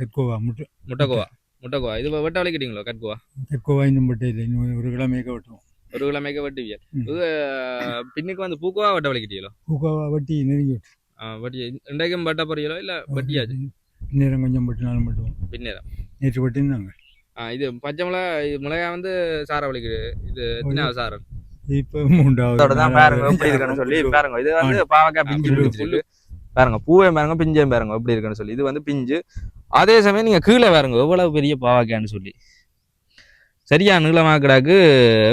கற்கோவா முட்டை முட்டைக்கோவா முட்டைக்கோவா இது வெட்ட வலிக்கிட்டீங்களோ கட்கோவா? கற்கோவா இன்னும் முட்டை இல்லை. இன்னும் ஒரு கிழமைக்க வெட்டுவோம். ஒரு கிழமைக்கு வெட்டுவியல் ம். இது பின்னுக்கு வந்து பூக்கோவா வெட்ட வலிக்கிட்டீங்களோ? பூக்காவா வெட்டி நெருங்கி விட்டு வெட்டி இன்றைக்கும் வெட்ட போறீங்களோ இல்லை வெட்டியாச்சு? நேரம் கொஞ்சம் வெட்டினாலும் வெட்டுவோம். பின்னேரம். நேற்று வெட்டினாங்க ஆ இது பச்சை மிளகா இது மிளகாய் வந்து சாரை வலிக்குது. இது எத்தனாவது சாரம் இப்போ மூன்றாவது தான் பாருங்க எப்படி இருக்குன்னு சொல்லி. பாருங்க இது வந்து பாவக்காய் பிஞ்சு பிடிச்சிருக்கு பாருங்க பூவே பாருங்க பிஞ்சையும் பாருங்க எப்படி இருக்குன்னு சொல்லி. இது வந்து பிஞ்சு. அதே சமயம் நீங்க கீழே பாருங்க எவ்வளவு பெரிய பாவக்காய்ன்னு சொல்லி. சரியா நீளமாக்கடாக்கு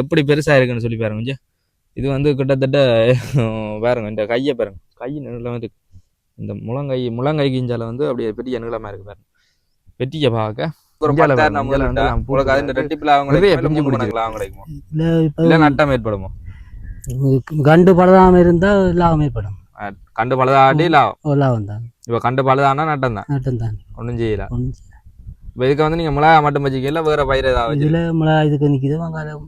எப்படி பெருசா இருக்குன்னு சொல்லி பாருங்க கொஞ்சம். இது வந்து கிட்டத்தட்ட பாருங்க இந்த கையை பாருங்க. கை நீளமா இருக்கு. இந்த முழங்கை முழங்கை கிஞ்சால வந்து அப்படியே பெரிய நீளமா இருக்கு பாருங்க. வெட்டிய பாவக்காய் ஒரு இஞ்சால பத்தாயிரம் பாருங்க, நம்மளுக்கு இஞ்சால வந்து நான் உங்களுக்கு அது இந்த பூ- ரெட்டிப்பில் அவங்க நிறைய கிடைக்குமா, இல்ல பிஞ்சு மூணு பிடிச்சிருக்கு. மடங்குல அவங்க கிடைக்குமா இல்லை இப்போ இல்ல நட்டம் ஏற்படுமோ? கண்டு பழுதாமல் இருந்தால் லாபம் ஏற்படும். கண்டு பழுதாட்டி லாபம். லாபம் தான். இப்ப கண்டு பழுதானா நட்டம் தான் நட்டம் தான் ஒன்றும் செய்யல. இப்போ இதுக்கு வந்து நீங்க மிளகா மட்டும் வச்சுக்கல வேற பயிர் ஏதாவது இதில் மிளகாய் இதுக்கு நிற்கிது வெங்காயம்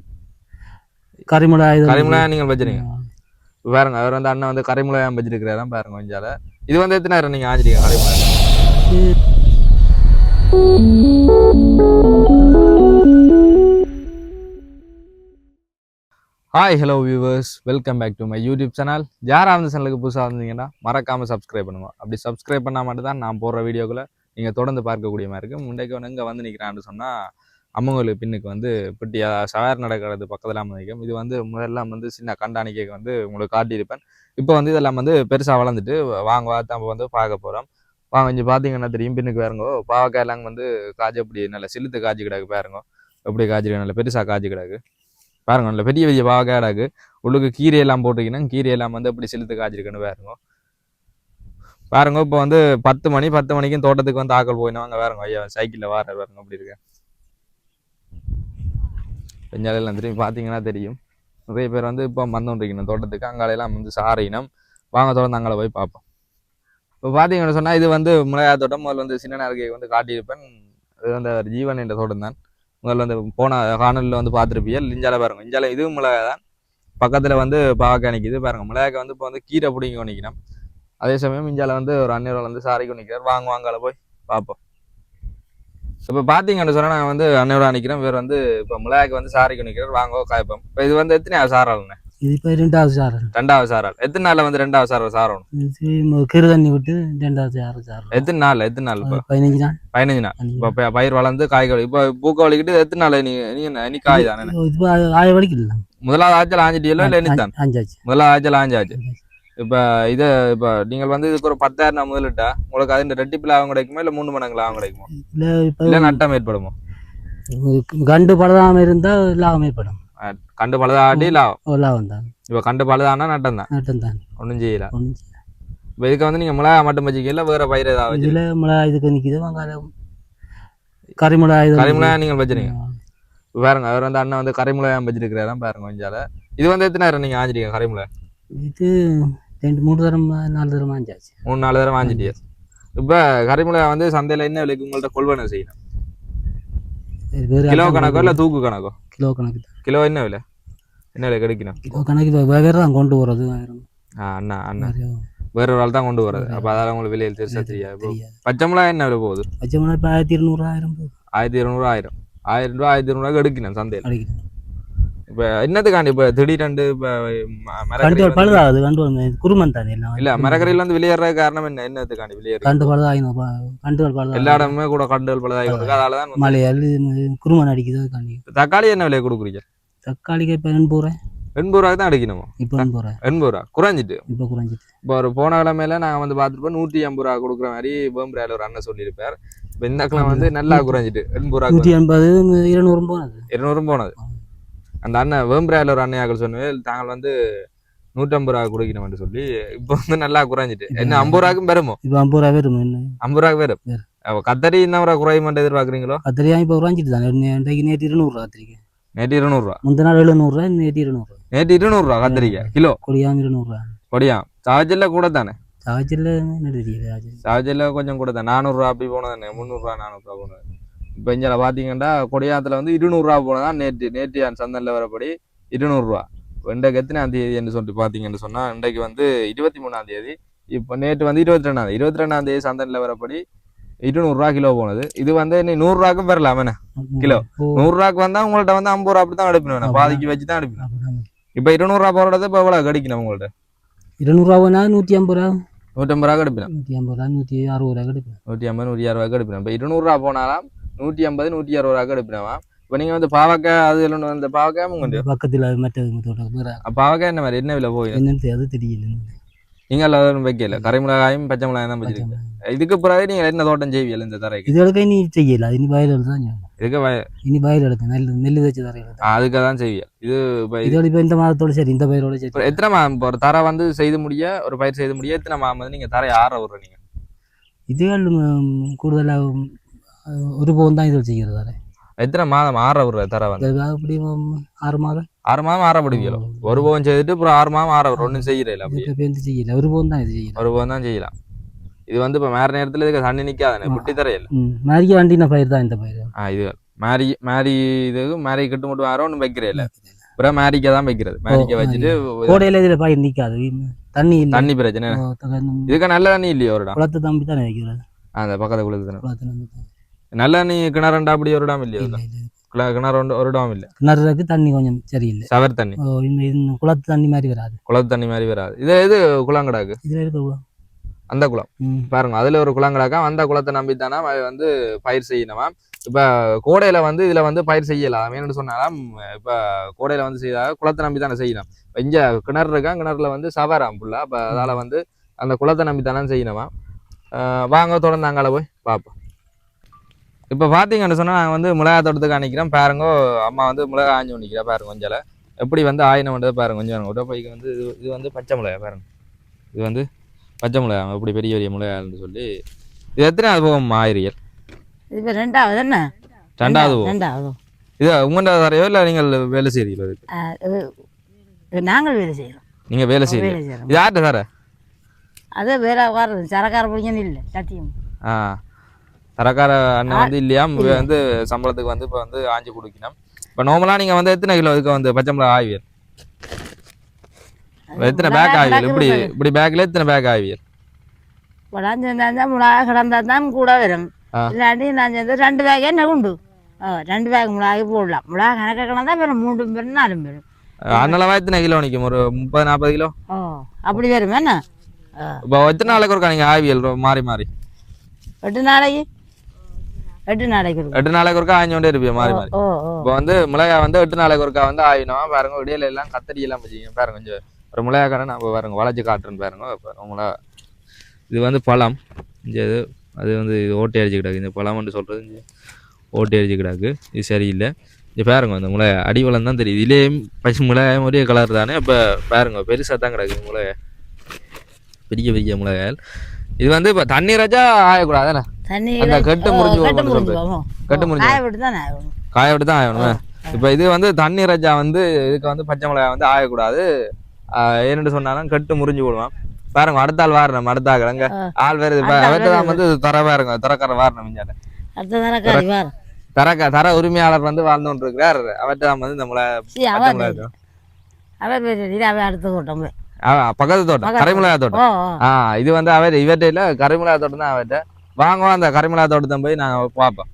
கறிமிளகாய் இது கறிமிளகா நீங்கள் வச்சிருங்க பாருங்க அவர் வந்து அண்ணன் வந்து கறிமிளகா வச்சிருக்கிறாராம் பாருங்க கொஞ்சால. இது வந்து எத்தனை நேரம் நீங்க ஆஞ்சிருக்கீங்க கறிமிளகா hi hello viewers welcome back to my YouTube channel யாராவது சேனலுக்கு புதுசாக வந்தீங்கன்னா மறக்காம சப்ஸ்கிரைப் பண்ணுங்க. அப்படி சப்ஸ்கிரைப் பண்ணால் மட்டும் தான் நான் போடுற வீடியோக்குள்ள நீங்கள் தொடர்ந்து பார்க்கக்கூடிய மாதிரி இருக்கும் முண்டைக்கு இங்கே வந்து நிற்கிறான்னு சொன்னால் அம்மங்களுக்கு பின்னுக்கு வந்து இப்படி சவார் நடக்கிறது பக்கத்தில் அமைக்கும் இது வந்து முதல்லாம் வந்து சின்ன கண்டாணிக்கைக்கு வந்து உங்களுக்கு காட்டியிருப்பேன். இப்போ வந்து இதெல்லாம் வந்து பெருசாக வளர்ந்துட்டு வாங்க தான் நம்ம வந்து பார்க்க போகிறோம் வாங்க கொஞ்சம் பார்த்தீங்கன்னா தெரியும். பின்னுக்கு பாருங்க பாவக்காயெல்லாம் வந்து காய்ச்சி அப்படி நல்ல சிலுத்து காய்ச்சி கிடக்கு பாருங்க. எப்படி காய்ச்சி நல்ல பெருசாக காய்ச்சி கிடக்கு. பாருங்க நல்ல பெரிய பெரிய பாவக்காய் கிடக்கு. உள்ளுக்கு கீரையெல்லாம் போட்டிருக்கீங்கன்னா கீரையெல்லாம் வந்து எப்படி சிலுத்து காய்ச்சிருக்குன்னு பாருங்க. பாருங்க இப்போ வந்து பத்து மணி பத்து மணிக்கும் தோட்டத்துக்கு வந்து ஆக்கள் போயினாங்க வேறங்க ஐயா சைக்கிளில் வார வேறங்க அப்படி இருக்கு. பெஞ்சாலையெல்லாம் திரும்பி பார்த்தீங்கன்னா தெரியும். நிறைய பேர் வந்து இப்போ வந்துருக்கணும் தோட்டத்துக்கு. அங்காலையெல்லாம் வந்து சாரையினம் வாங்க தொடர்ந்து அங்கே போய் பார்ப்போம். இப்போ பார்த்தீங்கன்னு சொன்னால் இது வந்து மிளகா தோட்டம். முதல்ல வந்து சின்ன நாளைக்கு வந்து காட்டியிருப்பேன். இது வந்து ஜீவன் என்ற தோட்டம் தான். முதல்ல வந்து போன காணொலியில் வந்து பார்த்துருப்பீங்க இஞ்சால பாருங்க இஞ்சால இதுவும் மிளகா தான் பக்கத்தில் வந்து பாவக்காய் நிற்கிது பாருங்க மிளகாய் வந்து இப்போ வந்து கீரை பிடிங்க நிற்கிறோம் அதே சமயம் இஞ்சால வந்து ஒரு அந்நியர் வந்து சாரிக்கு நிற்கிறார் வாங்க வாங்கால போய் பார்ப்போம். இப்போ பார்த்தீங்கன்னு சொன்னால் நான் வந்து அன்னையோட நிற்கிறேன் வேறு வந்து இப்போ மிளகாய்க்கு வந்து சாரிக்கு நிற்கிறார் வாங்க காய்ப்போம். இப்போ இது வந்து எத்தனை சாராள்ண்ணே இது இப்போ ரெண்டாவது சாரல் ரெண்டாவது சாரால் எத்தனை நாளில் வந்து ரெண்டாவது சாரால் சாரணும் கீரை தண்ணி விட்டு ரெண்டாவது சாரல் சாரல் எத்தனை நாள் எத்தனை நாள் இப்போ? பதினஞ்சு நாள். பதினஞ்சு நாள். இப்போ பயிர் வளர்ந்து காய்கள் இப்போ பூக்க வலிக்கிட்டு எத்தனை நாள் நீ நீ என்ன? நீ காய் தானே? இப்போ ஆய வலிக்கல. முதலாவது ஆச்சல் ஆஞ்சிட்டியலோ இல்லை இனித்தான்? அஞ்சாச்சு முதலாவது ஆச்சல் ஆஞ்சாச்சு. இப்போ இது இப்போ நீங்கள் வந்து இதுக்கு ஒரு பத்தாயிரம் முதலிட்டா? உங்களுக்கு அது ரெட்டிப்பு லாபம் கிடைக்குமா? இல்லை மூணு மடங்கு லாபம் கிடைக்குமா? இல்லை இல்லை நட்டம் ஏற்படுமோ? கண்டு பழுதாமல் இருந்தால் லாபம் ஏற்படும். கண்டு பழுதாட்டி லாபம். லாபம் தான். இப்போ கண்டு பழுதானா நட்டம் தான் நட்டம் தான் ஒன்றும் செய்யல. ஒன்றும் இப்போ இதுக்கு வந்து நீங்கள் மிளகா மட்டும் வச்சுக்கல வேற பயிர் ஏதாவது வச்சு இதில் மிளகாய் இதுக்கு நிற்கிது வெங்காயம் கறிமிளகாய் இது. கறிமிளகா நீங்கள் வச்சுருங்க பாருங்க அவர் வந்து அண்ணன் வந்து கறிமிளகா வச்சிருக்கிறாராம் பாருங்க கொஞ்சால இது வந்து எத்தனை நேரம் நீங்கள் ஆஞ்சிட்டீங்க கறிமிளகா இது ரெண்டு மூணு தரம் நாலு தரம் அஞ்சாச்சு மூணு நாலு தடவை வாங்கிட்டியா. இப்போ கறிமிளகா வந்து சந்தையில் என்ன விலைக்கு உங்கள்ட்ட கொள்வனை செய்யணும்? கிலோ கணக்கோ இல்லை தூக்கு கணக்கோ? கிலோ கணக்கு கிலோ என்ன விலை? என்ன விலை கிடைக்கணும்? கிலோ கணக்கு வேறு தான் கொண்டு போகிறது ஆ அண்ணா அண்ணா. வேற ஒரு ஆள் தான் கொண்டு வர்றது. அப்போ அதால உங்களுக்கு விலையில் தெரிசா தெரியாது. பச்சை மிளகா என்ன விலை போகுது? பச்சை மிளகாய் இப்போ ஆயிரத்தி இருநூறு ஆயிரம் போகுது. ஆயிரத்தி இருநூறு ஆயிரம். ஆயிரம் ரூபா ஆயிரத்தி இருநூறுவா எடுக்கணும் சந்தையில். இப்போ என்னத்துக்காண்டி இப்போ திடீரெண்டு இப்போ கண்டு பழுதாகுது கண்டு குருமன் தானே இல்ல மரக்கறியில வந்து வெளியேற காரணம் என்ன? என்னத்துக்காண்டி வெளியேற கண்டு பழுதாகினோம் கண்டுகள் எல்லா இடமுமே கூட கண்டுகள் பழுதாகி அதனால தான் மலையால் குருமன் அடிக்குது தக்காளி என்ன விலை கொடுக்குறீங்க? தக்காளிக்கு இப்போ எண்பது ரூபாய். எண்பது ரூபாய்க்கு தான் அடிக்கணுமோ? இப்போ எண்பது ரூபா. குறைஞ்சிட்டு? இப்போ குறைஞ்சிட்டு. இப்போ ஒரு போன கிழமையில நாங்கள் வந்து பார்த்துருப்போம் நூற்றி ஐம்பது ரூபா கொடுக்குற மாதிரி வேம்புராயில் ஒரு அண்ணன் சொல்லியிருப்பார். இப்போ இந்த கிழமை வந்து நல்லா குறைஞ்சிட்டு எண்பது ரூபா நூற்றி எண்பது இருநூறும் போனது. இருநூறும் போனது. அந்த அண்ணன் வேம்புராயில் ஒரு அண்ணையாக்கள் சொன்னவே தாங்கள் வந்து நூற்றம்பது ரூபா கொடுக்கணும்னு சொல்லி இப்போ வந்து நல்லா குறைஞ்சிட்டு. என்ன ஐம்பது ரூபாய்க்கும் பெறுமோ இப்போ ஐம்பது ரூபா வரும் என்ன? ஐம்பது ரூபாய்க்கு வரும் வேறு. அப்போ கத்தரி இந்த முறை குறையுமென்று எதிர்பார்க்குறீங்களோ? கத்திரியா இப்போ குறைஞ்சிட்டு தானே. இன்றைக்கு நேற்று இருநூறுவா கத்திரிக்கை. நேற்று இருநூறுவா முந்தின நாள் எழுநூறுவா நேற்று இருநூறுவா நேற்று இருநூறுவா கத்திரிக்காய் கிலோ? கொடியாம இருநூறுவா கொடியா சார்ஜில் கூட தானே? சார்ஜில் என்ன சார்ஜில் கொஞ்சம் கூட தான். நானூறுரூவா அப்படி போனதானே முந்நூறுரூவா நானூறுரூவா போனது இப்போ இங்கே பார்த்தீங்கன்னா கொடியாத்தில் வந்து இருநூறுவா போனதான் நேற்று நேற்று அந்த சந்தையில் வரப்படி இருநூறுவா இன்றைக்கு எத்தனாம் தேதின்னு சொல்லிட்டு பார்த்தீங்கன்னு சொன்னால் இன்றைக்கு வந்து இருபத்தி மூணாம் தேதி. இப்போ நேற்று வந்து இருபத்தி ரெண்டாம் தேதி. இருபத்தி ரெண்டாம் தேதி சந்தையில் வரப்படி இருநூறுவா கிலோ போனது. இது வந்து நீ நூறுரூவாக்கும் பெறலாம் என்ன? கிலோ. நூறுரூவாக்கு வந்தா உங்கள்ட்ட வந்து ஐம்பது ரூபா அப்படி தான் எடுப்பினேன் அப்படி. பாதிக்கு வச்சு தான் அப்படிதான். இப்போ இருநூறுவா போடுறது இப்போ எவ்வளோ கிடைக்கணும் உங்கள்ட்ட? இருநூறுவானா நூற்றி ஐம்பது ரூபா. நூற்றம்பது ரூபா எடுப்பினேன் நூற்றி ஐம்பது ரூபா நூற்றி அறுபது ரூபா கிடைக்கும் நூற்றி ஐம்பது நூற்றி அறுபது எடுப்பினேன் இப்போ இருநூறுவா போனாலும் நூற்றி ஐம்பது நூற்றி அறுபது ரூபா எடுப்பினவா இப்போ நீங்கள் வந்து பாவக்காய் அது இல்லை இந்த பாவக்காய் உங்க பக்கத்தில் தோட்டம் வேற பாவக்காய் என்ன மாதிரி? என்ன விலை போகுது? என்னன்னு அது தெரியல நீங்கள் எல்லாம் வைக்கல? கறிமிளகாயும் பச்சை மிளகாயும் தான் வச்சிருக்கீங்க. இதுக்கு பிறகு நீங்கள் என்ன தோட்டம் செய்வீங்க இந்த தரைக்கு? இது எடுக்க இனி செய்யல அது இனி வயல் தான். இதுக்கு வய- இனி வயல் எடுக்க நெல் நெல் வச்சு தரையில் அதுக்கு தான் செய்வீங்க. இது இதோட இப்போ இந்த மாதத்தோட சரி இந்த பயிரோட சரி. எத்தனை மா இப்போ ஒரு தரை வந்து செய்து முடிய ஒரு பயிர் செய்து முடிய எத்தனை மா வந்து நீங்கள் தரை ஆற விட்ற நீங்கள் இதுகள் கூடுதலாக ஒரு பவுன் தான் இதில் செய்கிறது தரை எத்தனை மாதம் ஆற விட்ற தரை வந்து? அப்படி ஆறு மாதம். ஆறு மாதம் ஆற விடுவீங்களோ? ஒரு பவன் செய்துட்டு அப்புறம் ஆறு மாதம் ஆற ஒன்றும் இப்போ பேருந்து செய்யல? ஒரு பவுன் தான் இது செய்யல. ஒரு பவன் தான் செய்யலாம். இது வந்து இப்போ மேற நேரத்தில் இதுக்கு தண்ணி நிற்காதானே புட்டி தரையில் மேரிக்க வண்டின பயிர் தான் இந்த பயிர். ஆ இது மேரி மேரி இது மேரி கட்டு மட்டும் வேற ஒன்றும் வைக்கிறே இல்லை. அப்புறம் மேரிக்கை தான் வைக்கிறது. மேரிக்கை வச்சுட்டு கோடையில் இதில் பயிர் நிற்காது தண்ணி தண்ணி பிரச்சனை. இதுக்கு நல்ல தண்ணி இல்லையா ஒரு குளத்தை தம்பி தானே வைக்கிறது? அந்த பக்கத்து குளத்து தான். நல்ல தண்ணி கிணறுண்டா அப்படி ஒரு இடம் இல்லையா இல்லை இல்லை கிண- கிணறு ஒரு இடம் இல்லை? கிணறுக்கு தண்ணி கொஞ்சம் சரியில்லை. சவர் தண்ணி. குளத்து தண்ணி மாதிரி வராது. குளத்து தண்ணி மாதிரி வராது. இது இது குளங்கடாக்கு? இதில் இருக்க குளம். அந்த குளம். பாருங்க அதுல ஒரு குளங்கடாக்கா அந்த குளத்தை நம்பி தானே வந்து பயிர் செய்யணுமா இப்ப கோடையில வந்து இதுல வந்து பயிர் செய்யலாம். என்னன்னு சொன்னாலும் இப்ப கோடையில வந்து செய்தா குளத்தை நம்பி தானே செய்யணும். இங்க கிணறு இருக்கா? கிணறுல வந்து சவராம் ஃபுல்லா அப்ப அதால வந்து அந்த குளத்தை நம்பி தானே செய்யணுமா வாங்க தொடர்ந்து அங்கால போய் பார்ப்போம். இப்போ பார்த்தீங்கன்னு சொன்னால் நாங்கள் வந்து மிளகா தோட்டத்துக்கு அணிக்கிறோம் பாருங்க அம்மா வந்து மிளகா ஆஞ்சு பண்ணிக்கிறா பாருங்க கொஞ்சம் எப்படி வந்து ஆயினம்ன்றதை பாருங்க கொஞ்சம் ஒரு பைக்கு வந்து இது இது வந்து பச்சை மிளகா பாருங்க. இது வந்து பச்சை மிளகா எப்படி பெரிய பெரிய மிளகான்னு சொல்லி இது எத்தனை போகும் ஆயிரியல் இப்போ ரெண்டாவது என்ன? ரெண்டாவது போகும். ரெண்டாவது. இது உங்கள்கிட்ட தரையோ இல்லை நீங்கள் வேலை செய்கிறீங்களோ இதுக்கு? நாங்கள் வேலை செய்கிறோம் நீங்கள் வேலை செய்கிறீங்க இது யார்கிட்ட சார்? அது வேலை வர்றது சரக்கார பிடிக்கணும் இல்லை சத்தியம். ஆ. தரக்கார அண்ணன் வந்து இல்லையா? வந்து சம்பளத்துக்கு வந்து இப்போ வந்து ஆஞ்சு கொடுக்கணும். இப்போ நார்மலாக நீங்கள் வந்து எத்தனை கிலோ இதுக்கு வந்து பச்சை மிளகா ஆவியல்? எத்தனை பேக் ஆவியல்? இப்படி இப்படி பேக்கில் எத்தனை பேக் ஆவியல்? படம் சேர்ந்தா மிளகா கிடந்தா தான் கூட வரும். இல்லாட்டி நான் சேர்ந்து ரெண்டு பேக் என்ன உண்டு? ரெண்டு பேக் மிளகாய் போடலாம். மிளகா கணக்கு கிடந்தா வெறும் மூணு பேரும் நாலு பேரும் அண்ணளவா எத்தனை கிலோ நிற்கும் ஒரு முப்பது நாற்பது கிலோ? ஓ அப்படி வரும் என்ன? இப்போ எத்தனை நாளைக்கு ஒருக்கா நீங்கள் ஆவியல்? ரொ- மாறி மாறி. எட்டு நாளைக்கு? எட்டு நாளைக்கு எட்டு நாளைக்கு ஒருக்கா ஆஞ்சு கொண்டே இருப்பீங்க மாறி மாறி. இப்போ வந்து மிளகாய் வந்து எட்டு நாளைக்கு ஒருக்கா வந்து ஆயினோம் பாருங்க இடையில எல்லாம் கத்தரி எல்லாம் வச்சுக்கோங்க. பாருங்க கொஞ்சம் ஒரு மிளகாய் கடை நான் பாருங்க வளைச்சு காட்டுறேன்னு பாருங்க. மிளகா இது வந்து பழம். இது அது வந்து இது ஓட்டை அடிச்சு கிடாக்கு. இந்த பழம்னு சொல்கிறது இங்கே ஓட்டை அடிச்சு கிடாக்கு. இது சரியில்லை. இது பாருங்க இந்த மிளகாய் அடிவளம் தான் தெரியுது. இதுலேயும் பச்சை மிளகாய் ஒரே கலர் தானே. இப்போ பாருங்க பெருசாக தான் கிடக்கு மிளகாய் பெரிய பெரிய மிளகாய். இது வந்து இப்போ தண்ணி ரஜா ஆயக்கூடாது தானே? தண்ணி அந்த கட்டு முறிஞ்சு கட்டு போகும் முறிஞ்சு சொல்றது. போகும் கட்டு முறிஞ்சு காய விட்டு தான் ஆகணும். காய விட்டு தான் ஆகணும். இப்போ இது வந்து தண்ணி ரஜா வந்து இதுக்கு வந்து பச்சை மிளகாய் வந்து ஆயக்கூடாது ஆஹ் ஏன்னு சொன்னாலும் கட்டு முறிஞ்சு போடுவான். பாருங்க அடுத்த ஆள் வாரணும் அடுத்த ஆ. ஆள் வேறு அடுத்த ஆள் அவர்கிட்ட தான் வேறு. வந்து தர பாருங்க தரக்கார வாரணும் மிஞ்சால அடுத்த தரக்க தர உரிமையாளர் வந்து வாழ்ந்துட்டு இருக்கிறார் அவர்கிட்ட வந்து இந்த பச்சை அவர் அடுத்த கூட்டம் பக்கத்து தோட்டம் கரிமிளகா தோட்டம். ஆ இது வந்து அவர் இவர்கிட்ட இல்ல கரிமிளகா தோட்டம் தான் அவர்கிட்ட. வாங்குவோம் அந்த கரிமலா தோட்டத்தை போய் நாங்கள் பார்ப்போம்.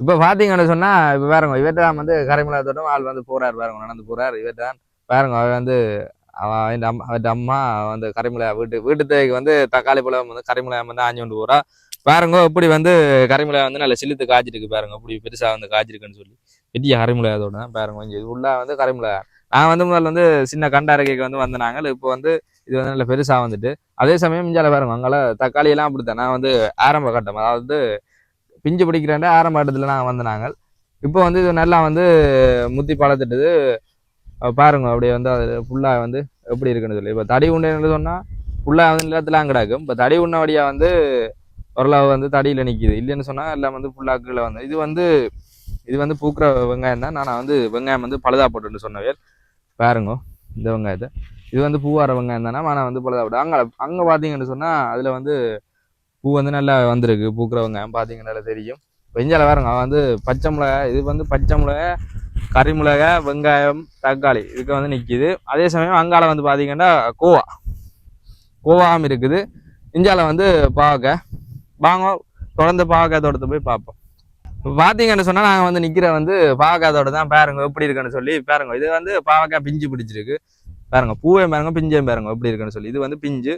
இப்போ பார்த்தீங்கன்னு சொன்னால் இப்போ பாருங்க இவர்கிட்ட தான் வந்து கரிமலா தோட்டம் ஆள் வந்து போகிறார் பாருங்க நடந்து போகிறார் இவர் தான் பாருங்க அவர் வந்து அவன் அவன் அம்மா அவர்கிட்ட அம்மா வந்து கரிமலா வீட்டு வீட்டு தேவைக்கு வந்து தக்காளி பழம் வந்து கரிமிளகா வந்து ஆஞ்சு கொண்டு போறா. பாருங்க இப்படி வந்து கரிமலா வந்து நல்லா செலுத்து காய்ச்சிருக்கு பாருங்க இப்படி பெருசாக வந்து காய்ச்சிருக்குன்னு சொல்லி. பெரிய கரிமிளகா தோட்டம் பாருங்க கொஞ்சம் இது உள்ள வந்து கரிமலா. நான் வந்து முதல்ல வந்து சின்ன கண்டாரகைக்கு வந்து வந்தனாங்க இப்போ வந்து இது வந்து நல்ல பெருசாக வந்துட்டு. அதே சமயம் இஞ்சால பாருங்க அங்கால தக்காளி எல்லாம் அப்படித்தான். நான் வந்து ஆரம்ப கட்டம் அதாவது பிஞ்சு பிடிக்கிறேன் ஆரம்ப கட்டத்தில் நான் வந்தனாங்க இப்போ வந்து இது நல்லா வந்து முத்தி பழத்துட்டுது. பாருங்க அப்படியே வந்து அது ஃபுல்லாக வந்து எப்படி இருக்குன்னு சொல்லி. இப்போ தடி உண்டைன்னு சொன்னால் ஃபுல்லாக வந்து நிலத்துலாம் கிடக்கும். இப்போ தடி உண்ண வழியாக வந்து ஓரளவு வந்து தடியில் நிற்கிது இல்லைன்னு சொன்னால் எல்லாம் வந்து ஃபுல்லாக கீழே வந்து இது வந்து இது வந்து பூக்கிற வெங்காயம் தான். நான் வந்து வெங்காயம் வந்து பழுதா போட்டுன்னு சொன்னவே பாருங்க இந்த வெங்காயத்தை. இது வந்து பூவாரவங்க வெங்காயம் தானே ஆனால் வந்து பழுதா போட்டு அங்கே அங்கே பார்த்தீங்கன்னு சொன்னால் அதில் வந்து பூ வந்து நல்லா வந்திருக்கு பூக்கிறவங்க. பார்த்தீங்கன்னா நல்லா தெரியும். வெஞ்சால பாருங்க வந்து பச்சை மிளகாய் இது வந்து பச்சை மிளகாய் கறி வெங்காயம் தக்காளி இதுக்கு வந்து நிற்கிது அதே சமயம் அங்கால வந்து பார்த்தீங்கன்னா கோவா. கோவாவும் இருக்குது. இஞ்சால வந்து பாவக்காய் வாங்க தொடர்ந்து பாவக்காய் தோட்டத்தை போய் பார்ப்போம் இப்போ பார்த்தீங்கன்னு சொன்னால் நாங்கள் வந்து நிற்கிற வந்து பாவக்காய் தோட்டம் தான் பாருங்க எப்படி இருக்குன்னு சொல்லி. பாருங்க இது வந்து பாவக்காய் பிஞ்சு பிடிச்சிருக்கு. பாருங்க பூவே பாருங்க பிஞ்சையும் பாருங்க எப்படி இருக்குன்னு சொல்லி. இது வந்து பிஞ்சு.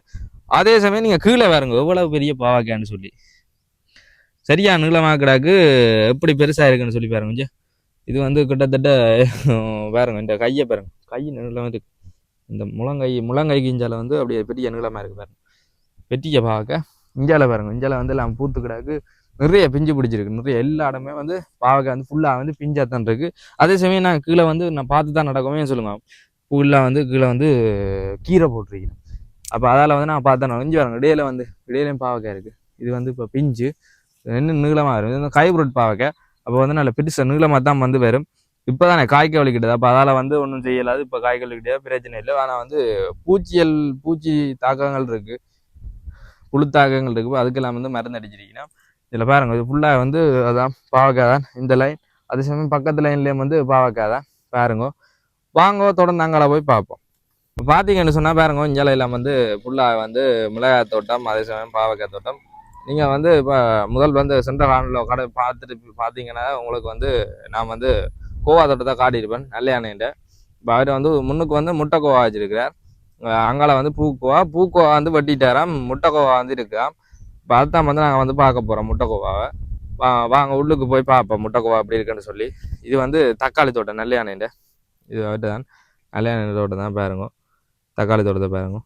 அதே சமயம் நீங்க கீழே பாருங்க எவ்வளவு பெரிய பாவாக்கான்னு சொல்லி. சரியா நீளமாக்கடாக்கு எப்படி பெருசா இருக்குன்னு சொல்லி பாருங்க கொஞ்சம் இது வந்து கிட்டத்தட்ட பாருங்க இந்த கையை பாருங்க. கை நீளம் இருக்கு. இந்த முழங்கை முழங்கை கிஞ்சால வந்து அப்படியே பெரிய நீளமா இருக்கு பாருங்க. வெட்டிய பாவக்காய் இஞ்சால பாருங்க இஞ்சால வந்து எல்லாம் பூத்து கிடாக்கு. நிறைய பிஞ்சு பிடிச்சிருக்கு. நிறைய எல்லா இடமே வந்து பாவக்காய் வந்து ஃபுல்லாக வந்து பிஞ்சாத்தான் இருக்கு. அதே சமயம் நான் கீழே வந்து நான் பார்த்து தான் நடக்குமே சொல்லுங்க. ஃபுல்லாக வந்து கீழே வந்து கீரை போட்டிருக்கேன் அப்போ அதால் வந்து நான் பார்த்தேன் இஞ்சி வரேன் இடையில வந்து இடையிலையும் பாவக்காய் இருக்குது இது வந்து இப்போ பிஞ்சு இன்னும் நீளமாக இருக்கும் இது கைப்ரூட் பாவக்காய். அப்போ வந்து நல்ல பெருசாக நீளமாக தான் வந்து வரும். இப்போ தானே காய்க்க வலிக்கிட்டது அப்போ அதால் வந்து ஒன்றும் செய்யலாது. இப்போ காய்க்க வலிக்கிட்டே பிரச்சனை இல்லை. ஆனால் வந்து பூச்சியல் பூச்சி தாக்கங்கள் இருக்குது புழு தாக்கங்கள் இருக்கு. அதுக்கெல்லாம் வந்து மருந்து அடிச்சிருக்கீங்கன்னா இதில் பாருங்கள் இது ஃபுல்லாக வந்து அதான் பாவக்காய் தான். இந்த லைன் அதே சமயம் பக்கத்து லைன்லேயும் வந்து பாவக்காய் தான். பாருங்க. வாங்க தொடர்ந்து அங்கே போய் பார்ப்போம். இப்போ பார்த்தீங்கன்னு சொன்னால் பாருங்க இஞ்சலையில் வந்து ஃபுல்லாக வந்து மிளகாய் தோட்டம் அதே சமயம் பாவக்காய் தோட்டம். நீங்கள் வந்து இப்போ முதல் வந்து சென்ட்ரல் ஹாண்டில் கடை பார்த்துட்டு பார்த்தீங்கன்னா உங்களுக்கு வந்து நான் வந்து கோவா தோட்டத்தை காட்டியிருப்பேன் நல்லையானேன்ட்டு இப்போ அவர் வந்து முன்னுக்கு வந்து முட்டை கோவா வச்சுருக்கிறார். அங்கால வந்து பூக்கோவா பூக்கோவா வந்து வெட்டிட்டாராம் முட்டைக்கோவா வந்து இருக்காம். இப்போ அதுதான் வந்து நாங்கள் வந்து பார்க்க போகிறோம் முட்டைக்கோவாவை வா வாங்க உள்ளுக்கு போய் பார்ப்போம் முட்டைக்கோவா அப்படி இருக்குன்னு சொல்லி. இது வந்து தக்காளி தோட்டம் நல்லையானேன்ட்டு இது அவர்கிட்ட தான் நல்ல தோட்டம் தான் பாருங்க. தக்காளி தோட்டத்தை பாருங்க.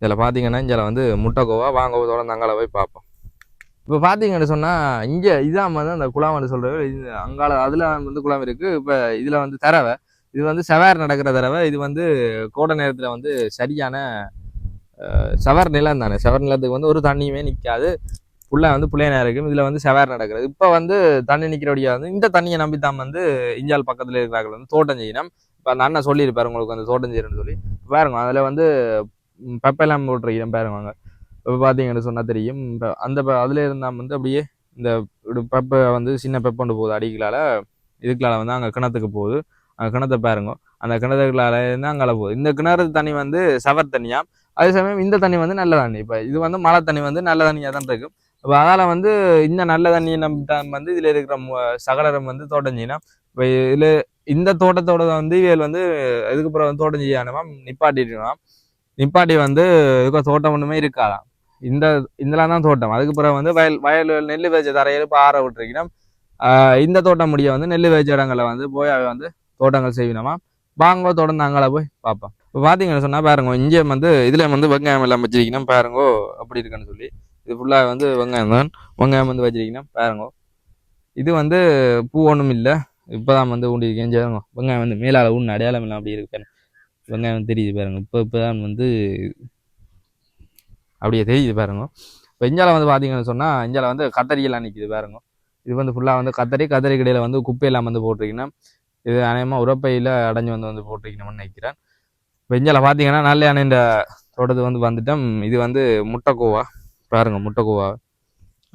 இதில் பார்த்தீங்கன்னா இதில் வந்து முட்டைக்கோவா வாங்க தொடர்ந்து போய் பார்ப்போம் இப்போ பார்த்தீங்கன்னு சொன்னால் இங்கே இதான் வந்து அந்த குழாமன்னு சொல்கிறது இது அங்கால அதில் வந்து குளம் இருக்குது இப்போ இதில் வந்து தரவை இது வந்து செவார் நடக்கிற தடவை இது வந்து கோடை நேரத்தில் வந்து சரியான செவர் நிலம் தானே. செவர் நிலத்துக்கு வந்து ஒரு தண்ணியுமே நிற்காது ஃபுல்லாக வந்து புள்ளையனா இருக்கும். இதில் வந்து செவர் நடக்கிறது. இப்போ வந்து தண்ணி நிற்கிறபடியா வந்து இந்த தண்ணியை நம்பி தான் வந்து இஞ்சால் பக்கத்தில் இருக்கிறார்கள். வந்து தோட்டம் செய்யணும். இப்போ அந்த அண்ணன் சொல்லியிருப்பாரு உங்களுக்கு வந்து தோட்டம் செய்யணும்னு சொல்லி. பாருங்க அதில் வந்து பெப்பெல்லாம் போட்டிருக்கிறேன் பாருங்க அங்கே. இப்போ பார்த்தீங்கன்னு சொன்னால் தெரியும். இப்போ அந்த அதில் இருந்தால் வந்து அப்படியே இந்த பெப்பை வந்து சின்ன பெப்பண்டு போகுது. அடிக்கலால் இதுக்களால் வந்து அங்கே கிணத்துக்கு போகுது. அங்கே கிணத்தை பாருங்க. அந்த கிணத்துக்களால் இருந்து அங்கே போகுது. இந்த கிணறு தண்ணி வந்து சவர் தண்ணியாக அதே சமயம் இந்த தண்ணி வந்து நல்ல தண்ணி. இப்போ இது வந்து மழை தண்ணி வந்து நல்ல தண்ணியாக தான் இருக்கும் இப்போ அதால் வந்து இந்த நல்ல தண்ணியை நம்பி வந்து இதில் இருக்கிற சகலரம் வந்து தோட்டம் இப்போ இதில் இந்த தோட்டத்தோட வந்து இவள் வந்து இதுக்கு பிறகு வந்து தோட்டம் செய்யணுமா நிப்பாட்டிட்டுலாம் நிப்பாட்டி வந்து இதுக்கு தோட்டம் ஒன்றுமே இருக்காதாம். இந்த இதெல்லாம் தான் தோட்டம். அதுக்கு பிறகு வந்து வயல் வயல் நெல் வச்ச தரையில் இப்போ ஆற விட்டுருக்கணும் இந்த தோட்டம் முடிய வந்து நெல் வச்ச இடங்களில் வந்து போய் அவை வந்து தோட்டங்கள் செய்வினோமா வாங்க தொடர்ந்து அங்கே போய் பார்ப்போம் இப்போ பார்த்தீங்கன்னு சொன்னால் பாருங்க இங்கே வந்து இதில் வந்து வெங்காயம் எல்லாம் வச்சிருக்கணும் பாருங்கோ அப்படி இருக்குன்னு சொல்லி. இது ஃபுல்லாக வந்து வெங்காயம் தான். வெங்காயம் வந்து வச்சிருக்கீங்கன்னா பாருங்க. இது வந்து பூ ஒன்றும் இல்லை. இப்போ தான் வந்து ஊண்டிருக்கேன் சேருங்க வெங்காயம் வந்து மேலால் ஊன் அடையாளம் எல்லாம் அப்படி இருக்கேன் வெங்காயம் தெரியுது பாருங்க. இப்போ இப்போ தான் வந்து அப்படியே தெரியுது பாருங்க. இப்போ இஞ்சால வந்து பார்த்தீங்கன்னு சொன்னால் இஞ்சால வந்து கத்தரியெல்லாம் நிற்கிது பாருங்க. இது வந்து ஃபுல்லாக வந்து கத்தரி கத்தரி கடையில் வந்து குப்பையெல்லாம் வந்து போட்டிருக்கீங்கன்னா இது அநேகமாக உரப்பையில் அடைஞ்சு வந்து வந்து போட்டிருக்கணும்னு நினைக்கிறேன். இப்போ இஞ்சால பார்த்தீங்கன்னா நல்ல அணைந்த தோட்டத்து வந்து வந்துட்டோம். இது வந்து முட்டைக்கோவா? பாருங்கள் முட்டைக்கோவா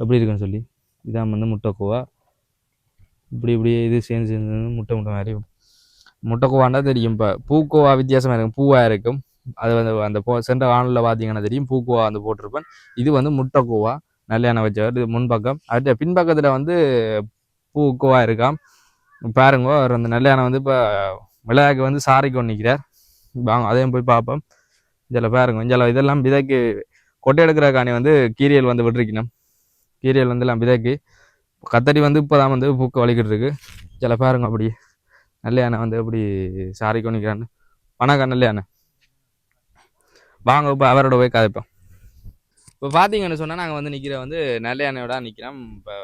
எப்படி இருக்குன்னு சொல்லி. இதான் வந்து முட்டைக்கோவா இப்படி இப்படி இது சேர்ந்து சேர்ந்து முட்டை முட்டை மாதிரி முட்டைக்கோவாண்டா தெரியும். இப்போ பூக்கோவா வித்தியாசமாக இருக்கும். பூவாக இருக்கும். அது வந்து அந்த போ சென்ற வானலில் பார்த்தீங்கன்னா தெரியும். பூக்கோவா வந்து போட்டிருப்பேன். இது வந்து முட்டைக்கோவா நல்லெண்ணெய் வச்சவர் இது முன்பக்கம் அடுத்த பின்பக்கத்தில் வந்து பூக்கோவா இருக்காம். பாருங்க அவர் அந்த நல்லெண்ணெய் வந்து இப்போ மிளகாக்கு வந்து சாரிக்கு ஒன்று நிற்கிறார் வாங்க அதையும் போய் பார்ப்போம். இதில் பாருங்க இதில் இதெல்லாம் விதைக்கு கொட்டை எடுக்கிற காணி வந்து கீரியல் வந்து விட்டுருக்கணும். கீரியல் வந்து எல்லாம் விதைக்கு. கத்தரி வந்து இப்போ தான் வந்து பூக்க வலிக்கிட்டு இருக்கு சில பாருங்க அப்படி நல்ல எண்ணெய் வந்து எப்படி சாரி கொண்டிக்கிறான்னு வணக்கம் நல்ல எண்ணெய். வாங்க இப்போ அவரோட போய் கதைப்போம். இப்போ பார்த்தீங்கன்னு சொன்னால் நாங்கள் வந்து நிற்கிற வந்து நல்ல யானையோட நிற்கிறோம் இப்போ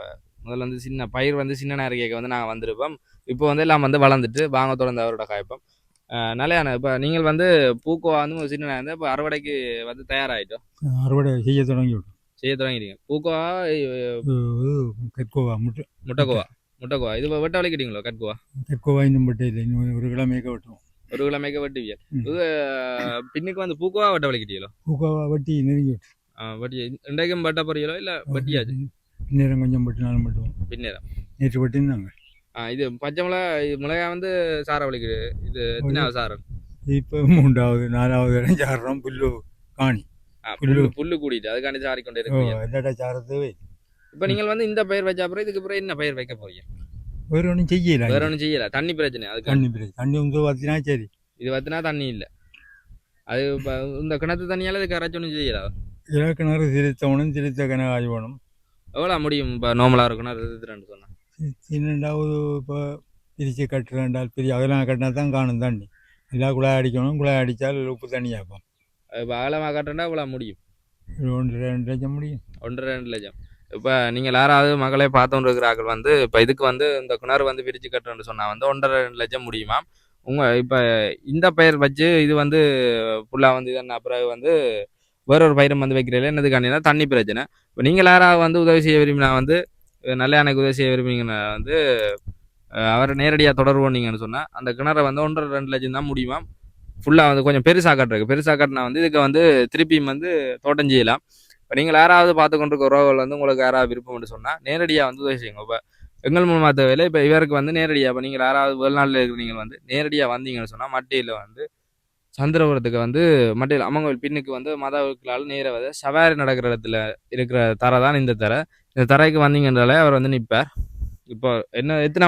முதல்ல வந்து சின்ன பயிர் வந்து சின்ன நேரம் கேட்க வந்து நாங்கள் வந்திருப்போம். இப்போ வந்து எல்லாம் வந்து வளர்ந்துட்டு வாங்க தொடர்ந்து அவரோட காய்ப்போம் அஹ் நல்ல யானை இப்போ நீங்கள் வந்து பூக்கோவா வந்து சின்ன நேரம் இப்போ அறுவடைக்கு வந்து தயாராகிட்டோம் அறுவடை செய்ய தொடங்கி விட்டோம் செய்ய தொடங்கிட்டீங்க. பூக்கோவா கற்கோவா முட்டை. முட்டைக்கோவா? முட்டைக்கோவா? இது வெட்ட வலிக்கிட்டீங்களோ கட்கோவா கற்கோவா இன்னும் பட்டை இல்லை. இன்னும் ஒரு கிழமைக்க வெட்டுவோம். ஒரு கிழமைக்கு வெட்டுவியா ம். இது பின்னுக்கு வந்து பூக்கோவா வெட்ட வலிக்கிட்டீங்களோ பூக்கோவா வெட்டி நெருங்கி விட்டு வட்டி இன்றைக்கும் வெட்ட போறீங்களோ இல்லை வெட்டியாச்சு? பின்னேரம் கொஞ்சம் வெட்டினாலும் வெட்டுவோம். பின்னேரம். நேற்று வெட்டினாங்க. இது பச்சை மிளகா இது மிளகாய் வந்து சாரை வலிக்குது இது எத்தனாவது சாரம் இப்போ மூன்றாவது நாலாவது சாடுறோம் புல்லு காணி. புல்லு. புல்லு கூடிட்டு அதுக்காண்டி சாரி கொண்டு இருக்கீங்க சாரத்து இப்போ நீங்கள் வந்து இந்த பயிர் வச்ச அப்புறம் இதுக்கு அப்புறம் என்ன பயிர் வைக்க போறீங்க? வேறு ஒன்றும் செய்யல. வேற ஒன்றும் செய்யல. தண்ணி பிரச்சனை அதுக்கு. தண்ணி பிரச்சனை. தண்ணி வந்து பார்த்தினா சரி. இது பார்த்தினா தண்ணி இல்லை. அது இந்த கிணத்து தண்ணியால இதுக்கு அரைச்சு ஒன்றும் செய்யல? கிணறு திருத்தவனும் திருத்த கிணறு ஆய்வணும் எவ்வளோ முடியும்? இப்போ நார்மலாக இருக்கணும் ரெண்டு சொன்னா சின்னண்டாவது இப்போ பிரித்து கட்டுறேன்டால் பிரி அதெல்லாம் கட்டினா தான் காணும் தண்ணி. எல்லாம் குழாய் அடிக்கணும் குழாய் அடித்தால் உப்பு தண்ணி ஆகும் இப்போ அகலமாக காட்டுறா இவ்வளோ முடியும். ஒன்று ரெண்டு லட்சம் முடியும். ஒன்றரை ரெண்டு லட்சம். இப்போ நீங்கள் யாராவது மகளே பார்த்தோன்னு இருக்கிறார்கள் வந்து இப்போ இதுக்கு வந்து இந்த கிணறு வந்து பிரித்து கட்டுறேன்னு சொன்னால் வந்து ஒன்றரை ரெண்டு லட்சம் முடியுமா? உங்கள் இப்போ இந்த பயிர் வச்சு இது வந்து ஃபுல்லாக வந்து என்ன பிறகு வந்து வேற ஒரு பயிரும் வந்து வைக்கிறீங்களா? என்னதுக்காண்டினா தண்ணி பிரச்சனை. இப்போ நீங்கள் யாராவது வந்து உதவி செய்ய விரும்பினா வந்து நல்ல எனக்கு உதவி செய்ய விரும்பிங்கன்னா வந்து அவரை நேரடியாக தொடர்பு பண்ணீங்கன்னு சொன்னால் அந்த கிணறை வந்து ஒன்றரை ரெண்டு லட்சம் தான் முடியுமா ஃபுல்லாக வந்து கொஞ்சம் பெருசாக கட்டுறதுக்கு. பெருசாக காட்டினா வந்து இதுக்கு வந்து திருப்பியும் வந்து தோட்டம் செய்யலாம். இப்போ நீங்கள் யாராவது பார்த்து கொண்டிருக்க உறவுகள் வந்து உங்களுக்கு யாராவது விருப்பம்னு சொன்னால் நேரடியாக வந்து உதவி செய்யுங்க. இப்போ எங்கள் மூலமாக தேவையில்லை. இப்போ இவருக்கு வந்து நேரடியாக இப்போ நீங்கள் யாராவது வெளிநாட்டில் இருக்கிறீங்க வந்து நேரடியாக வந்தீங்கன்னு சொன்னால் மட்டியில் வந்து சந்திரபுரத்துக்கு வந்து மட்டியில் அம்மங்கோவில் பின்னுக்கு வந்து மதவுக்களால் நேர வந்து சவாரி நடக்கிற இடத்துல இருக்கிற தரை தான் இந்த தரை. இந்த தரைக்கு வந்தீங்கன்றாலே அவர் வந்து நிற்பார் இப்போ என்ன எத்தனை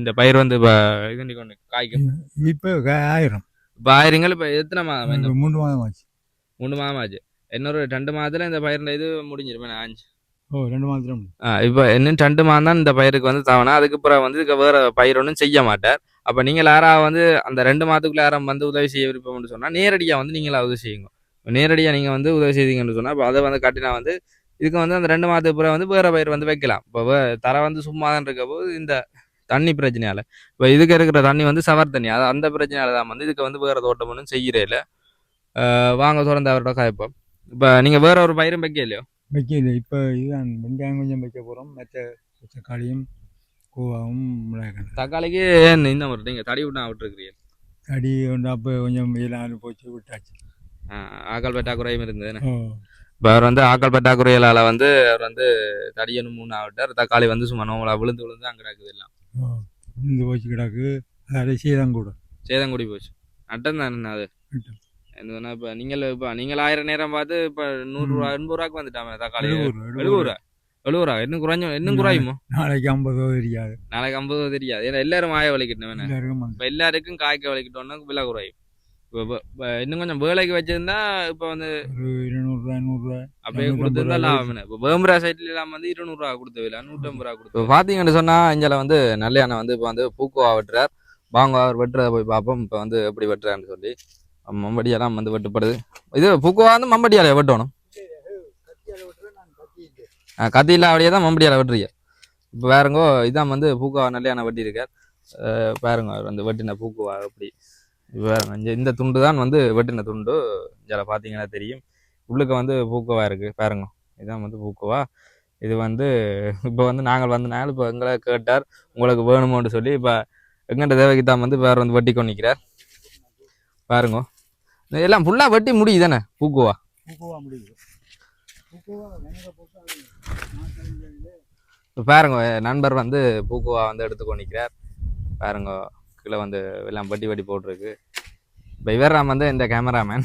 இந்த பயிர் வந்து இப்போ இது கொண்டு காய்க்கும்? இப்போ ஆயிரம். இப்போ ஆயிரங்கள் இப்போ எத்தனை மாதம் மூன்று மாதம் ஆச்சு. மூணு மாதம் ஆச்சு. இன்னொரு ரெண்டு மாதத்துல இந்த பயிரில் இது முடிஞ்சிருமே ஆஞ்சு. ஓ ரெண்டு மாதத்துல ஆ இப்போ இன்னும் ரெண்டு மாதம் தான் இந்த பயிருக்கு வந்து தவணை. அதுக்கு பிறகு வந்து இதுக்கு வேற பயிர் ஒன்றும் செய்ய மாட்டார். அப்போ நீங்கள் யாராவது வந்து அந்த ரெண்டு மாதத்துக்குள்ள யாரும் வந்து உதவி செய்ய விருப்பம்னு சொன்னால் நேரடியாக வந்து நீங்களா உதவி செய்யுங்க. நேரடியாக நீங்கள் வந்து உதவி செய்தீங்கன்னு சொன்னால் இப்போ அதை வந்து கட்டினா வந்து இதுக்கு வந்து அந்த ரெண்டு மாதத்துக்கு பிறகு வந்து வேற பயிர் வந்து வைக்கலாம். இப்போ வே- தரை வந்து சும்மா தான் இருக்க போது இந்த தண்ணி பிரச்சனையால. இப்போ இதுக்கு இருக்கிற தண்ணி வந்து சவர் தண்ணி. அது அந்த பிரச்சனையால தான் வந்து இதுக்கு வந்து வேற தோட்டம் ஒன்றும் செய்கிறே இல்லை. வாங்க திறந்து அவரோட காய்ப்போம். இப்போ நீங்கள் வேற ஒரு பயிரும் வைக்க இல்லையோ? வைக்கல இப்போ இதுதான் வெங்காயம் கொஞ்சம் வைக்க போகிறோம் மற்ற தக்காளியும் கோவாவும் மிளகாய் தக்காளிக்கு இந்த மாதிரி நீங்கள் தடி விட்டு விட்டுருக்கிறீங்க? அடி ஒன்று அப்போ கொஞ்சம் வெயிலாக போச்சு விட்டாச்சு. ஆக்கள் பற்றாக்குறையும் இருந்தது ஓ. இப்போ அவர் வந்து ஆக்கள் பற்றாக்குறையால வந்து அவர் வந்து தடியணும் மூணு ஆகிட்டார் தக்காளி வந்து சும்மா நோமலா விழுந்து விழுந்து அங்கே கிடக்குது எல்லாம். ஓ இந்த போச்சு கிடக்கு. அதை செய்தான் கூட சேதங்குடி போச்சு. நட்டம் தானே அது. என்னதுன்னா இப்போ நீங்கள் இப்போ நீங்கள் ஆயிரம் நேரம் பார்த்து இப்போ நூறுரூவா எண்பது ரூபாய்க்கு வந்துட்டாங்க தக்காளி. எழுபது ரூபா எழுபது ரூபா? இன்னும் குறைஞ்ச இன்னும் குறையுமோ? நாளைக்கு ஐம்பதோ தெரியாது. நாளைக்கு ஐம்பது தெரியாது. ஏன்னா எல்லாரும் மாய வலிக்கணும் இப்போ எல்லாருக்கும் காய்க்க வலிக்கிட்டோன்னா விலை குறையும். இன்னும் கொஞ்சம் வேலைக்கு வச்சிருந்தா இப்போ வந்து இருநூறுவா நூறுரூவா அப்படியே கொடுத்துருந்தா லாபம். இப்போ வேம்பரா சைட்ல எல்லாம் வந்து இருநூறுவா கொடுத்த விலை நூற்றம்பது ரூபா கொடுத்து இப்போ பார்த்தீங்கன்னு சொன்னால் இங்கே வந்து நல்ல வந்து இப்போ வந்து பூக்குவா வெட்டுறார். வாங்க அவர் வெட்டுறதை போய் பார்ப்போம். இப்போ வந்து எப்படி வெட்டுறான்னு சொல்லி. மம்படியெல்லாம் வந்து வெட்டப்படுது. இது பூக்குவா வந்து மம்படியால வெட்டணும். ஆ கத்தியில் அப்படியே தான் மம்படியால வெட்டுறீங்க. இப்போ வேறங்கோ இதான் வந்து பூக்குவா நல்லையான வெட்டியிருக்கார். பாருங்க அவர் வந்து வெட்டின பூக்குவா அப்படி இப்போ இந்த துண்டு தான் வந்து வெட்டின துண்டு. இதில் பார்த்தீங்கன்னா தெரியும். உள்ளுக்க வந்து பூக்குவா இருக்குது பாருங்க. இதான் வந்து பூக்குவா. இது வந்து இப்போ வந்து நாங்கள் வந்தனால இப்போ எங்களை கேட்டார். உங்களுக்கு வேணுமோன்னு சொல்லி இப்போ எங்கள்கிட்ட தேவைக்கு தான் வந்து வேறு வந்து வெட்டி கொண்டு நிற்கிறார் பாருங்க எல்லாம் ஃபுல்லாக வெட்டி முடியுது தானே பூக்குவா? பூக்கோவா முடியுது. இப்போ பாருங்க நண்பர் வந்து பூக்குவா வந்து எடுத்துக்கொண்டு நிற்கிறார் பாருங்க. கீழே வந்து எல்லாம் வட்டி வட்டி போட்டிருக்கு. இப்போ இவர்ராம் வந்து இந்த கேமராமேன்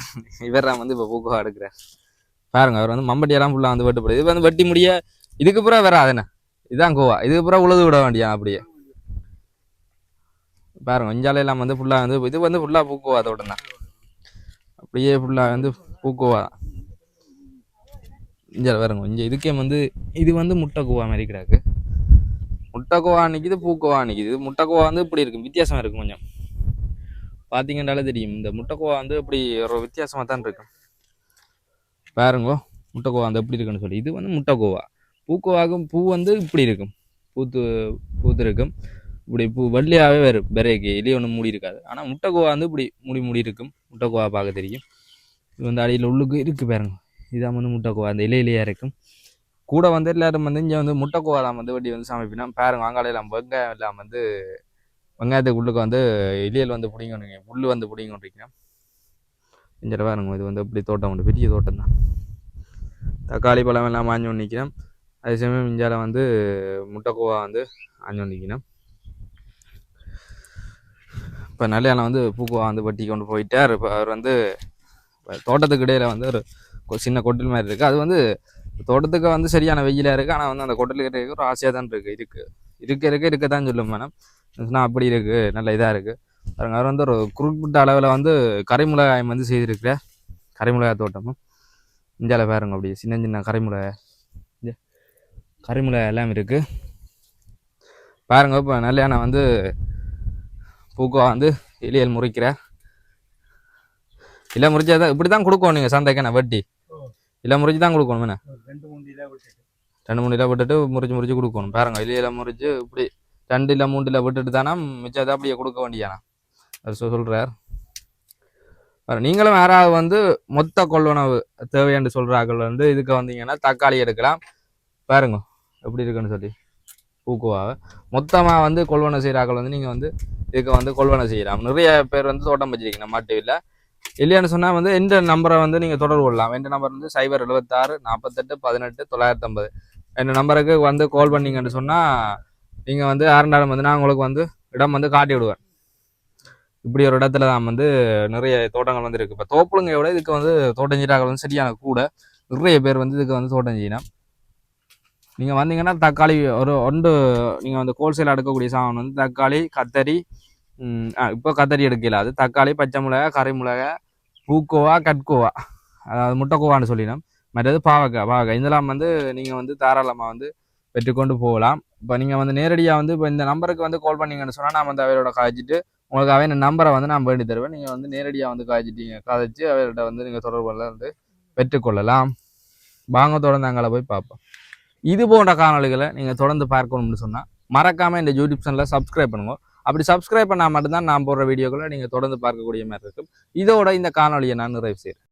இவர்ராம் வந்து இப்போ பூக்குவா எடுக்கிறார். பாருங்க அவர் வந்து மம்பட்டியெல்லாம் ஃபுல்லாக வந்து வெட்டுப்படுது. இது வந்து வெட்டி முடிய இதுக்கு பூரா வராதுண்ணே இதுதான் கோவா. இதுக்கு பூரா உழுது விட வேண்டியா அப்படியே. பாருங்க இஞ்சால எல்லாம் வந்து ஃபுல்லாக வந்து இது வந்து ஃபுல்லாக பூக்குவா தோட்டம் தான். அப்படியே ஃபுல்லாக வந்து பூக்குவா. இஞ்சால் பாருங்க கொஞ்சம் இதுக்கே வந்து இது வந்து முட்டை கூவா மாதிரி கிடக்கு. முட்டைக்கோவா நிற்கிது பூக்கோவா நிற்கிது முட்டைக்கோவா வந்து இப்படி இருக்கும் வித்தியாசமாக இருக்கும் கொஞ்சம். பார்த்தீங்கன்றாலே தெரியும் இந்த முட்டைக்கோவா வந்து இப்படி ஒரு வித்தியாசமாக தான் இருக்கும் பாருங்கோ முட்டைக்கோவா அந்த எப்படி இருக்குன்னு சொல்லி. இது வந்து முட்டைக்கோவா பூக்கோவாக்கும் பூ வந்து இப்படி இருக்கும். பூத்து பூத்து இருக்கும் இப்படி பூ வள்ளியாகவே வரும் பெரேக்கு இலையே ஒன்றும் மூடி இருக்காது. ஆனால் முட்டைக்கோவா வந்து இப்படி மூடி மூடி இருக்கும். முட்டைக்கோவா பார்க்க தெரியும். இது வந்து அடியில் உள்ளுக்கு இருக்குது பாருங்க. இதான் வந்து முட்டைக்கோவா அந்த இலையிலையாக இருக்கும். கூட வந்து எல்லாரும் வந்து இங்கே வந்து முட்டைக்கோவா வந்து வட்டி வந்து சமைப்பினா பாருங்க வெங்காயம் வெங்காயம் எல்லாம் வந்து வெங்காயத்துக்கு உள்ளுக்கு வந்து எலியல் வந்து பிடிங்கணுங்க. புல் வந்து பிடிங்கொண்டிருக்கீங்க இங்கே பாருங்க இது வந்து இப்படி தோட்டம் உண்டு. பெரிய தோட்டம் தான் தக்காளி பழம் எல்லாம் ஆஞ்சு நிற்கிறேன் அதே சமயம் இஞ்சால வந்து முட்டைக்கோவா வந்து ஆஞ்சு நிற்கிறேன் இப்போ நல்ல வந்து பூக்குவா வந்து வட்டி கொண்டு போயிட்டார். இப்போ அவர் வந்து தோட்டத்துக்கு இடையில வந்து ஒரு கொ- சின்ன கொட்டில் மாதிரி இருக்குது அது வந்து தோட்டத்துக்கு வந்து சரியான வெயிலாக இருக்குது ஆனால் வந்து அந்த கொட்டலுக்கிட்ட இருக்க ஒரு ஆசையாக தான் இருக்குது இருக்குது இருக்க இருக்க இருக்க தான் சொல்லும் மேடம் நான் அப்படி இருக்குது நல்ல இதாக இருக்குது பாருங்க அவர் வந்து ஒரு குறிப்பிட்ட அளவில் வந்து கரைமிளகாயம் வந்து செய்திருக்கிற கரைமிளகாய் தோட்டமும் இந்தியாவில் பாருங்க அப்படி சின்ன சின்ன கரைமிளகாய் இங்க எல்லாம் இருக்குது பாருங்க இப்போ நல்ல வந்து பூக்கா வந்து இலியல் முறிக்கிற இல்லை முறிச்சாதான் இப்படி தான் கொடுக்கணும் நீங்கள் சந்தைக்கான வட்டி. இல்லை முறிச்சு தான் கொடுக்கணும் என்ன? ரெண்டு மூணு இலை விட்டுட்டு. ரெண்டு மூணு இலை விட்டுட்டு முறிச்சு முறிச்சு கொடுக்கணும். பாருங்க இலையில முறிச்சு இப்படி ரெண்டு இல்லை மூணு இல்லை விட்டுட்டு தானே மிச்சத்தை அப்படியே கொடுக்க வேண்டியானா அது சொ- சொல்றார். பாரு, நீங்களும் யாராவது வந்து மொத்த கொள்வனவு தேவைன்னு சொல்ற ஆட்கள் வந்து இதுக்கு வந்தீங்கன்னா தக்காளி எடுக்கலாம். பாருங்க எப்படி இருக்குன்னு சொல்லி. பூக்குவாவை மொத்தமாக வந்து கொள்வனை செய்கிற ஆட்கள் வந்து நீங்கள் வந்து இதுக்கு வந்து கொள்வனை செய்யலாம். நிறைய பேர் வந்து தோட்டம் வச்சிருக்கீங்க மாட்டுவில் இல்லையான்னு சொன்னால் வந்து எந்த நம்பரை வந்து நீங்கள் தொடர்பு கொள்ளலாம். எந்த நம்பர் வந்து சைபர் எழுபத்தாறு நாற்பத்தெட்டு பதினெட்டு தொள்ளாயிரத்தி ஐம்பது இந்த நம்பருக்கு வந்து கால் பண்ணீங்கன்னு சொன்னால் நீங்கள் வந்து ஆரண்டாலும் வந்து நான் உங்களுக்கு வந்து இடம் வந்து காட்டி விடுவேன். இப்படி ஒரு இடத்துல தான் வந்து நிறைய தோட்டங்கள் வந்து இருக்குது இப்போ தோப்புளுங்கையோட இதுக்கு வந்து தோட்டஞ்சீராக வந்து சரியான கூட. நிறைய பேர் வந்து இதுக்கு வந்து தோட்டம் நீங்கள் வந்தீங்கன்னா தக்காளி ஒரு ஒன்று நீங்கள் வந்து ஹோல்சேல் எடுக்கக்கூடிய சாமான் வந்து தக்காளி கத்தரி இப்போ கத்தரி எடுக்கல. அது தக்காளி பச்சை மிளகா கறி மிளகா பூக்கோவா கட்கோவா? அதாவது முட்டைக்கோவான்னு சொல்லினோம். மற்றது பாவக்காய் பாவக்காய். இதெல்லாம் வந்து நீங்கள் வந்து தாராளமாக வந்து பெற்றுக்கொண்டு போகலாம். இப்போ நீங்கள் வந்து நேரடியாக வந்து இப்போ இந்த நம்பருக்கு வந்து கால் பண்ணீங்கன்னு சொன்னால் நான் வந்து அவரோட காய்ச்சிட்டு உங்களுக்கு அவை நம்பரை வந்து நான் வேண்டி தருவேன். நீங்கள் வந்து நேரடியாக வந்து காய்ச்சிட்டீங்க காய்ச்சி அவர்கிட்ட வந்து நீங்கள் தொடர்புல வந்து பெற்றுக்கொள்ளலாம். வாங்க தொடர்ந்து அங்கே போய் பார்ப்போம். இது போன்ற காணொலிகளை நீங்கள் தொடர்ந்து பார்க்கணும்னு சொன்னால் மறக்காமல் இந்த யூடியூப் சேனலை சப்ஸ்கிரைப் பண்ணுங்க. அப்படி சப்ஸ்கிரைப் பண்ணால் மட்டும்தான் நான் போடுற வீடியோக்களை நீங்கள் தொடர்ந்து பார்க்கக்கூடிய மாதிரி இருக்கும். இதோட இந்த காணொளியை நான் நிறைவு செய்கிறேன்